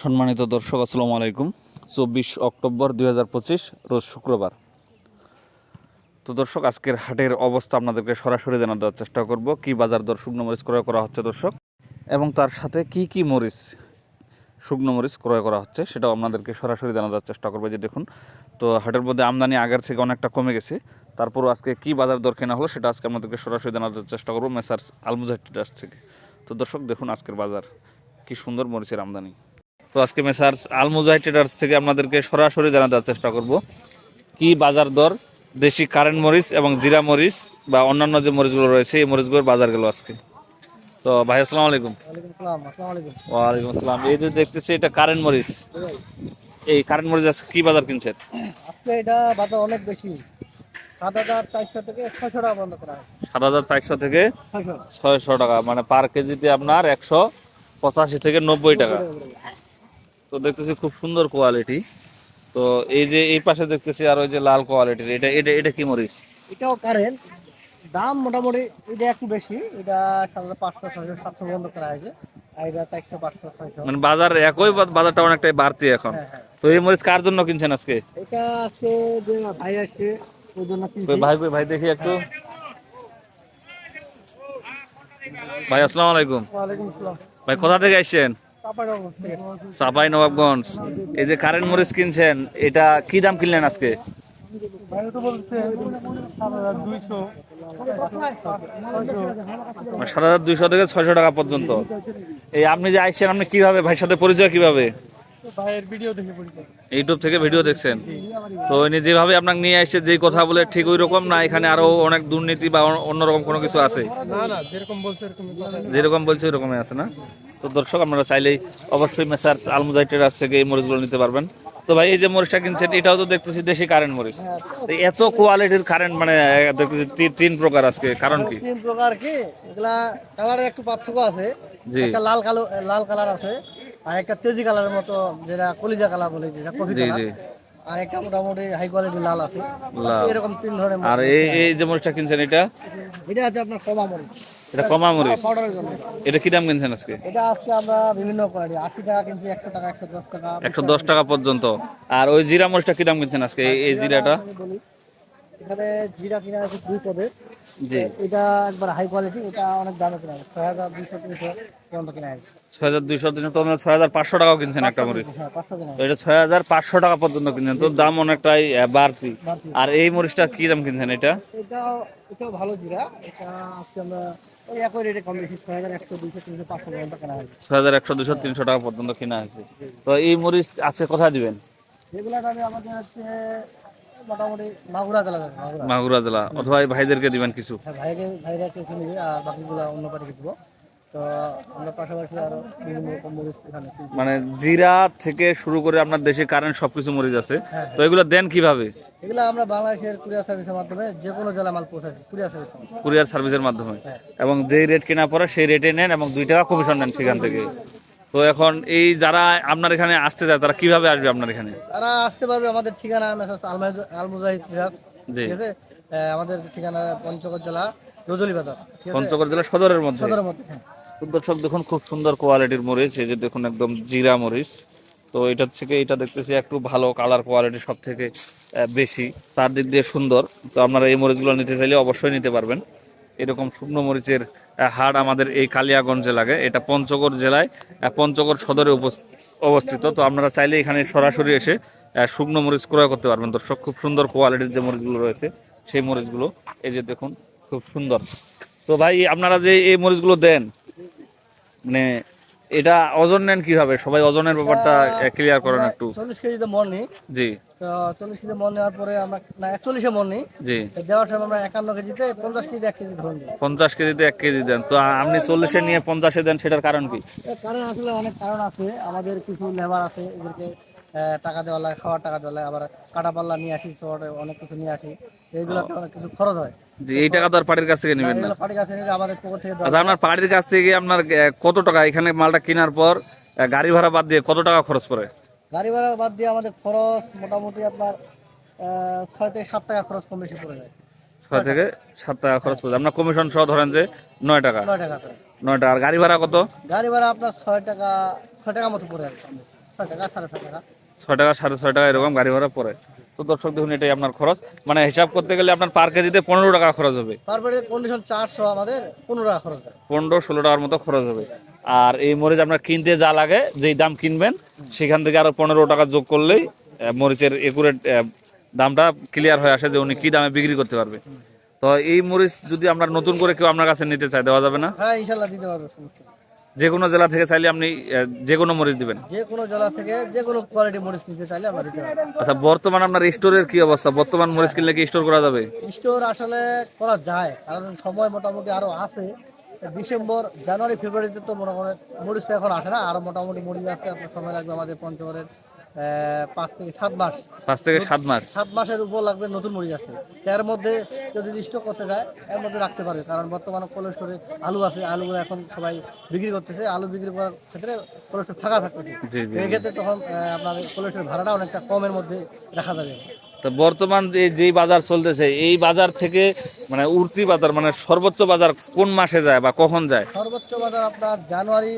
সম্মানিত দর্শক, আসসালামু আলাইকুম। চব্বিশ অক্টোবর দুই হাজার পঁচিশ, রোজ শুক্রবার। তো দর্শক, আজকের হাটের অবস্থা আপনাদেরকে সরাসরি জানা দেওয়ার চেষ্টা করব। কি বাজার দর শুকনো মরিচ ক্রয় করা হচ্ছে দর্শক? এবং তার সাথে কি কি মরিচ শুকনো মরিচ ক্রয় করা হচ্ছে, সেটাও আপনাদেরকে সরাসরি জানা দেওয়ার চেষ্টা করব। যে দেখুন, তো হাটের মধ্যে আমদানি আগের থেকে অনেকটা কমে গেছে। তারপরও আজকে কি বাজার দর কেনা হলো, সেটা আজকে আপনাদেরকে সরাসরি জানা দেওয়ার চেষ্টা করব, মেসার্স আলমুজাহ থেকে তো দর্শক, দেখুন আজকের বাজার, কি সুন্দর মরিচের আমদানি। তো আজকে মেসার্স আলমুজাহ ট্রেডার্স থেকে আপনাদেরকে সরাসরি জানা দেওয়ার চেষ্টা করব। কি বাজার দর দেশি কারেন্ট মরিচ এবং জিরা মরিচ বা অন্যান্য যে মরিচগুলো রয়েছে এই মরিচগুলোর বাজার গেল আজকে। তো ভাই আসসালামু আলাইকুম। ওয়ালাইকুম আসসালাম এই যে দেখতেছি এটা কারেন্ট মরিচ। এই কারেন্ট মরিচ আজকে কি বাজার কিনছেন? আজকে এটা বাজার অনেক বেশি। সাত হাজার চারশো থেকে ছয়শো টাকা বন্ধ করা সাত হাজার চারশো থেকে ছয়শো। টাকা মানে পার কেজিতে আপনার একশো পঁচাশি থেকে নব্বই টাকা। তো দেখতেছি খুব সুন্দর কোয়ালিটি তো এই যে এই পাশে দেখতেছি আর ওই যে লাল কোয়ালিটির এটা এটা এটা কি মরিচ? এটাও কারেন্ট দাম মোটামুটি এটা একটু বেশি এটা হাজার পাঁচশো ছয়শো সাতশো বন্ধ করা হয়েছে মানে বাজার একই বাজারটা অনেকটাই বাড়তি এখন। হ্যাঁ হ্যাঁ। তো এই মরিচ কার জন্য কিনছেন আজকে? এটা আছে যে ভাই আসছে জন্য ভাই ভাই দেখি একটু। ভাই আসসালামু আলাইকুম। ওয়ালাইকুম আসসালাম। ভাই কোথা থেকে আসছেন? সাপাই নবাবগঞ্জ এই যে কারেন্ট মরিচ কিনছেন এটা কি দাম কিনলেন আজকে? সাত হাজার দুইশো। থেকে ছয়শো টাকা পর্যন্ত। এই আপনি যে আসছেন আপনি কীভাবে ভাইয়ের সাথে পরিচয় কীভাবে? ভাইয়ের ভিডিও দেখে পরিচয় ইউটিউব থেকে ভিডিও দেখছেন? তো উনি যেভাবে আপনাকে নিয়ে আসছে যেই কথা বলে ঠিক ওই রকম না? এখানে আরও অনেক দুর্নীতি বা অন্যরকম কোনো কিছু আছে? না না যেরকম বলছে যেরকম বলছে ওরকমই আছে না? তো দর্শক আপনারা চাইলেই অবশ্যই মেসার্স আলমুজাইটের কাছ থেকে এই মরিচগুলো নিতে পারবেন। তো ভাই এই যে মরিচটা কিনছেন এটাও তো দেখতেছি দেশি কারেন্ট মরিচ। তো এত কোয়ালিটির কারেন্ট মানে দেখতেছি তিন প্রকার আজকে কারণ কি? তিন প্রকার কি? এগুলা কালারের একটু পার্থক্য আছে। জি। লাল কালো লাল কালার আছে। আর একটা তেজি কালারের মতো যেটা কলিজা বলে যেটা কফি জি আর একটা মোটামুটি হাই কোয়ালিটি লাল আছে। এরকম তিন ধরনের আর এই এই যে মরিচটা কিনছেন এটা? এটা আছে আপনার কমা মরিচ। এটা কমা মরিচ। এটা কি দাম কিনছেন আজকে? এটা আজকে আমরা বিভিন্ন কোয়ালিটি। আশি টাকা কিনছি একশো টাকা একশো দশ টাকা। একশো দশ টাকা পর্যন্ত। আর ওই জিরা মরিচটা কি দাম কিনছেন আজকে? এই- জিরাটা? এখানে জিরা কিনা আছে দুই পদের। জি। এটা একবার হাই কোয়ালিটি এটা অনেক দামে কিনা আছে ছয় হাজার দুইশো তিনশো পর্যন্ত কিনা আছে ছয় হাজার দুইশো দিনে তো ছয় হাজার পাঁচশো টাকাও কিনছেন একটা মরিচ। হ্যাঁ এটা ছয় হাজার পাঁচশো টাকা পর্যন্ত কিনছেন। তো দাম অনেকটাই বাড়তি। আর এই মরিচটা কি দাম কিনছেন এটা? এটাও এটাও ভালো জিরা। এটা আজকে আমরা হাজার একশো তিনশো পাঁচশো পর্যন্ত কেনা হয়েছে। ছয় হাজার একশো দুশো তিনশো টাকা পর্যন্ত কিনা হয়েছে। তো এই মরিচ আছে কোথায় দিবেন? এগুলা আমাদের হচ্ছে মোটামুটি মাগুরা জেলা যাবে মাগুরা। মাগুরা জেলা অথবা ভাইদেরকে দিবেন কিছু। হ্যাঁ ভাইকে ভাইরা কিছু নেবে আর বাকিগুলা অন্য পার্টিকে দিব। তো আমরা পাশাপাশি আরও বিভিন্ন রকম মরিচ এখানে মানে জিরা থেকে শুরু করে আপনার দেশে কারেন্ট সবকিছু মরিচ আছে। হ্যাঁ তো এগুলো দেন কীভাবে? এগুলা আমরা বাংলাদেশের কুরিয়ার সার্ভিসের মাধ্যমে যে কোনো জেলা মাল পৌঁছাচ্ছি কুরিয়ার সার্ভিসের কুরিয়ার সার্ভিসের মাধ্যমে। হ্যাঁ। এবং যেই রেট কেনা পরে সেই রেটে নেন এবং দুই টাকা কমিশন নেন সেখান থেকে। তো এখন এই যারা আপনার এখানে আসতে চায় তারা কীভাবে আসবে আপনার এখানে? তারা আসতে পারবে আমাদের ঠিকানা আলমুজাহিদ ঠিক আছে? আমাদের ঠিকানা পঞ্চগড় জেলা রজলি বাজার পঞ্চগড় জেলা সদরের মধ্যে? সদরের মধ্যে হ্যাঁ। দর্শক দেখুন খুব সুন্দর কোয়ালিটির মরিচ এই যে দেখুন একদম জিরা মরিচ। তো এটার থেকে এটা দেখতেছি একটু ভালো কালার কোয়ালিটি সব থেকে বেশি। চারদিক দিয়ে সুন্দর। তো আপনারা এই মরিচগুলো নিতে চাইলে অবশ্যই নিতে পারবেন। এরকম শুকনো মরিচের হাড় আমাদের এই কালিয়াগঞ্জে লাগে। এটা পঞ্চগড় জেলায় পঞ্চগড় সদরে অবস্থিত। তো আপনারা চাইলে এখানে সরাসরি এসে শুকনো মরিচ ক্রয় করতে পারবেন। দর্শক, খুব সুন্দর কোয়ালিটির যে মরিচগুলো রয়েছে, সেই মরিচগুলো, এই যে দেখুন, খুব সুন্দর। তো ভাই, আপনারা যে এই মরিচগুলো দেন মানে এটা ওজন নেন কীভাবে? সবাই ওজনের ব্যাপারটা ক্লিয়ার করেন একটু। চল্লিশ কেজিতে মন নিই। জি। তো চল্লিশ কেজি মন নেওয়ার পরে আমরা না একচল্লিশে মন নিই। জি। দেওয়ার সময় আমরা একান্ন কেজিতে পঞ্চাশ কেজি এক কেজি ধরুন। পঞ্চাশ কেজিতে এক কেজি দেন। তো আপনি চল্লিশে নিয়ে পঞ্চাশে দেন সেটার কারণ কি? কারণ আসলে অনেক কারণ আছে। আমাদের কিছু লেবার আছে এদেরকে টাকা দেওয়া লাগে খাওয়ার টাকা দেওয়া লাগে। আবার কাটা পাল্লা নিয়ে আসি শহরে অনেক কিছু নিয়ে আসি। এইগুলোতে অনেক কিছু খরচ হয়। জি এই টাকা তো আর পার্টির কাছ থেকে নেবেন না। এগুলো পার্টি কাছে আমাদের পকেট থেকে আচ্ছা আপনার পার্টির কাছ থেকে আপনার কত টাকা এখানে মালটা কেনার পর গাড়ি ভাড়া বাদ দিয়ে কত টাকা খরচ পড়ে? গাড়ি ভাড়া বাদ দিয়ে আমাদের খরচ মোটামুটি আপনার ছয় থেকে সাত টাকা খরচ কম বেশি পড়ে যায়। ছয় থেকে সাত টাকা খরচ পড়ে আপনার কমিশন সহ ধরেন যে নয় টাকা। নয় টাকা নয় টাকা। আর গাড়ি ভাড়া কত? গাড়ি ভাড়া আপনার ছয় টাকা ছয় টাকা মতো পড়ে ছয় টাকা সাড়ে ছয় টাকা। ছয় টাকা সাড়ে ছয় টাকা এরকম গাড়ি ভাড়া পড়ে। তো দর্শক দেখুন এটাই আপনার খরচ। মানে হিসাব করতে গেলে আপনার পার কেজিতে পনেরো টাকা খরচ হবে। কন্ডিশন চারশো আমাদের পনেরো টাকা খরচ পনেরো ষোলো টাকার মতো খরচ হবে। আর এই মরিচ আপনার কিনতে যা লাগে যেই দাম কিনবেন সেখান থেকে আরও পনেরো টাকা যোগ করলেই মরিচের একুরেট দামটা ক্লিয়ার হয়ে আসে যে উনি কি দামে বিক্রি করতে পারবে। তো এই মরিচ যদি আমরা নতুন করে কেউ আপনার কাছে নিতে চাই দেওয়া যাবে না? হ্যাঁ ইনশাল্লাহ দিতে পারব। যে কোনো জেলা থেকে চাইলে আপনি যে কোনো মরিচ দিবেন। যে কোনো জেলা থেকে যে কোনো কোয়ালিটি মরিচ নিতে চাইলে আমরা দিতে পারি আচ্ছা বর্তমান আপনার স্টোরের কি অবস্থা? বর্তমান মরিচ কিনলে কি স্টোর করা যাবে? স্টোর আসলে করা যায় কারণ সময় মোটামুটি আরও আছে। ডিসেম্বর জানুয়ারি ফেব্রুয়ারিতে তো মনে করেন মরিচটা এখন আসে না আর মোটামুটি মরিচ আসতে আপনার সময় লাগবে আমাদের পঞ্চগড়ের পাঁচ থেকে সাত মাস। পাঁচ থেকে সাত মাস। সাত মাসের উপর লাগবে নতুন মরিচ আসতে। এর মধ্যে যদি স্টক করতে যায় এর মধ্যে রাখতে পারে। কারণ বর্তমানে কোলেস্টোরে আলু আছে আলুগুলো এখন সবাই বিক্রি করতেছে। আলু বিক্রি করার ক্ষেত্রে কোলেস্টোর ফাঁকা থাকতেছে। জি জি সেই ক্ষেত্রে তখন আপনার কোলেস্টোর ভাড়াটা অনেকটা কমের মধ্যে রাখা যাবে। তো বর্তমান যে যেই বাজার চলতেছে এই বাজার থেকে মানে উঠতি বাজার মানে সর্বোচ্চ বাজার কোন মাসে যায় বা কখন যায়? সর্বোচ্চ বাজার আপনার জানুয়ারি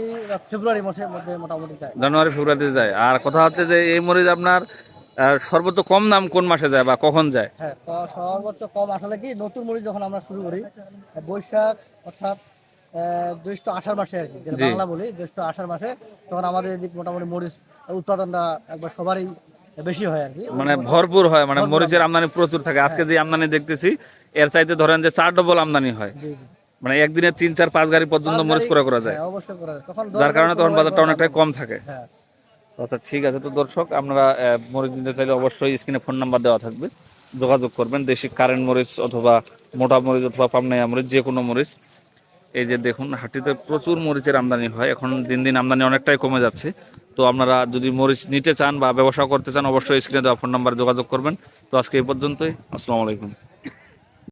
ফেব্রুয়ারি মাসের মধ্যে মোটামুটি যায়। জানুয়ারি ফেব্রুয়ারিতে যায়। আর কথা হচ্ছে যে এই মরিচ আপনার সর্বোচ্চ কম দাম কোন মাসে যায় বা কখন যায়? হ্যাঁ সর্বোচ্চ কম আসলে কি নতুন মরিচ যখন আমরা শুরু করি বৈশাখ অর্থাৎ জ্যৈষ্ঠ আষাঢ় মাসে আর কি বাংলা বলি জ্যৈষ্ঠ আষাঢ় মাসে তখন আমাদের এদিক মোটামুটি মরিচ উৎপাদনটা একবার সবারই বেশি হয় আর কি মানে ভরপুর হয় মানে মরিচের আমদানি প্রচুর থাকে। আজকে যে আমদানি দেখতেছি এর চাইতে ধরেন যে চার ডবল আমদানি হয়। মানে একদিনে তিন চার পাঁচ গাড়ি পর্যন্ত মরিচ করে করা যায়। হ্যাঁ, যার কারণে তখন বাজারটা অনেকটাই কম থাকে। হ্যাঁ। আচ্ছা ঠিক আছে। তো দর্শক আপনারা মরিচ নিতে চাইলে অবশ্যই স্ক্রিনে ফোন নাম্বার দেওয়া থাকবে। যোগাযোগ করবেন। দেশি কারেন্ট মরিচ অথবা মোটা মরিচ অথবা পামনাইয়া মরিচ যে কোনো মরিচ। এই যে দেখুন হাটিতে প্রচুর মরিচের আমদানি হয়। এখন দিন দিন আমদানি অনেকটাই কমে যাচ্ছে। তো আপনারা যদি মরিচ নিতে চান বা ব্যবসা করতে চান, অবশ্যই স্ক্রিনে দেওয়া ফোন নাম্বারে যোগাযোগ করবেন। তো আজকে এই পর্যন্তই। আসসালামু আলাইকুম।